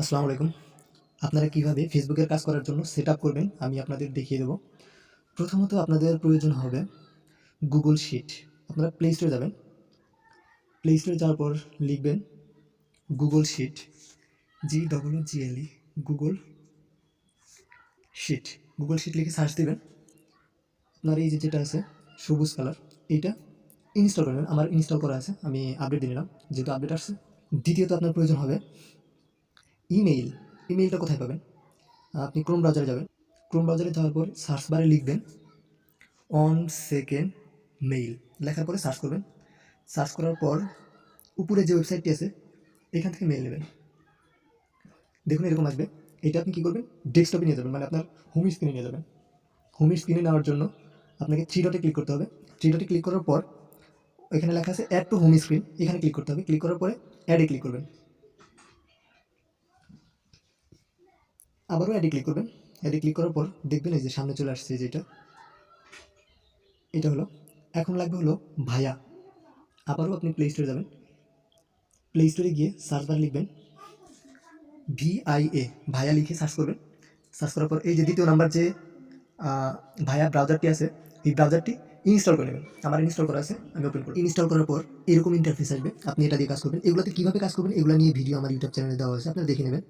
আসসালামু আলাইকুম। আপনারা কীভাবে ফেসবুকের কাজ করার জন্য সেট করবেন, আমি আপনাদের দেখিয়ে দেবো। প্রথমত আপনাদের প্রয়োজন হবে গুগল শিট আপনারা প্লে স্টোরে যাবেন। প্লে স্টোরে যাওয়ার পর লিখবেন Google sheet G double G L E Google sheet Google sheet লিখে সার্চ দেবেন। আপনার এই যে যেটা আছে, সবুজ কালার এইটা ইনস্টল করবেন। আমার ইনস্টল করা আছে, আমি আপডেট দিয়ে নিলাম। যেহেতু আপডেট আসছে, দ্বিতীয়ত আপনার প্রয়োজন হবে ইমেইল, ইমেইলটা কোথায় পাবেন? আপনি ক্রোম ব্রাউজারে যাবেন। ক্রোম ব্রাউজারে যাওয়ার পর সার্চ বারে লিখবেন, অন সেকেন্ড মেইল লেখার পরে সার্চ করবেন। সার্চ করার পর উপরে যে ওয়েবসাইটটি আছে, এখান থেকে মেইল নেবেন। দেখুন, এরকম আসবে। এটা আপনি কী করবেন? ডেস্কটপে নিয়ে যাবেন মানে আপনার হোম স্ক্রিনে নিয়ে যাবেন। হোম স্ক্রিনে নেওয়ার জন্য আপনাকে থ্রি ডটে ক্লিক করতে হবে। থ্রি ডটে ক্লিক করার পর এখানে লেখা আছে, অ্যাড টু হোম স্ক্রিন এখানে ক্লিক করতে হবে। ক্লিক করার পরে অ্যাডে ক্লিক করবেন। আবারও অ্যাডে ক্লিক করবেন। অ্যাডে ক্লিক করার পর দেখবেন এই যে সামনে চলে আসছে যেটা এটা। হলো, এখন লাগবে হলো ভায়া। আবারও আপনি প্লে স্টোরে যাবেন। প্লে স্টোরে গিয়ে সার্চ বার লিখবেন ভিআইএ ভায়া লিখে সার্চ করবেন। সার্চ করার পর এই যে দ্বিতীয় নাম্বার যে ভায়া ব্রাউজারটি আছে, এই ব্রাউজারটি ইনস্টল করে নেবেন। আমার ইনস্টল করা আছে, আমি ওপেন করি ইনস্টল করার পর এরকম ইন্টারফেস আসবে। আপনি এটা দিয়ে কাজ করবেন। এগুলোতে কীভাবে কাজ করবেন, এগুলো নিয়ে ভিডিও আমার ইউটিউব চ্যানেলে দেওয়া হয়েছে আপনারা দেখে নেবেন।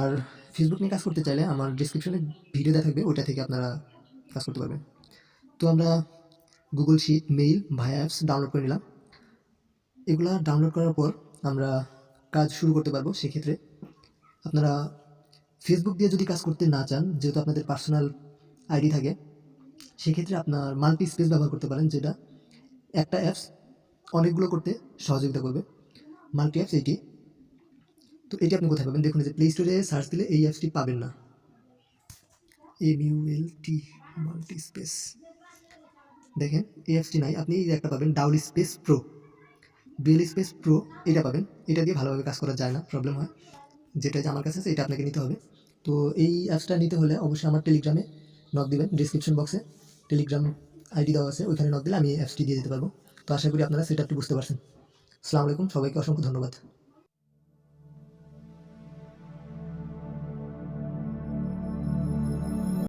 আর ফেসবুক নিয়ে কাজ করতে চাইলে আমার ডিসক্রিপশনে ভিডিও দেওয়া থাকবে ওটা থেকে আপনারা কাজ করতে পারবেন। তো আমরা Google sheet mail via apps download করে নিলাম। এগুলা ডাউনলোড করার পর আমরা কাজ শুরু করতে পারব সেক্ষেত্রে। আপনারা ফেসবুক দিয়ে যদি কাজ করতে না চান, যেহেতু আপনাদের পার্সোনাল আইডি থাকে, সেক্ষেত্রে আপনার মাল্টি স্পেস ব্যবহার করতে পারেন, যেটা একটা অ্যাপস অনেকগুলো করতে সহযোগিতা করবে। মাল্টি অ্যাপস এটি তো এটি আপনি কোথায় পাবেন? দেখুন যে প্লে স্টোরে সার্চ দিলে এই অ্যাপসটি পাবেন না। M U L T multi space দেখেন, এই অ্যাপসটি নাই। আপনি এই একটা পাবেন dual space pro BL space pro এটা পাবেন। এটা দিয়ে ভালোভাবে কাজ করা যায় না প্রবলেম হয়। যেটা যে আমার কাছে আছে, এটা আপনাকে নিতে হবে। তো এই অ্যাপসটা নিতে হলে অবশ্যই আমার টেলিগ্রামে নক দিবেন ডিসক্রিপশন বক্সে টেলিগ্রাম আইডি দেওয়া আছে, ওইখানে নক দিলে আমি এই অ্যাপসটি দিয়ে দিতে পারব। তো আশা করি আপনারা সেটা বুঝতে পারছেন। আসসালামু আলাইকুম, সবাইকে অসংখ্য ধন্যবাদ।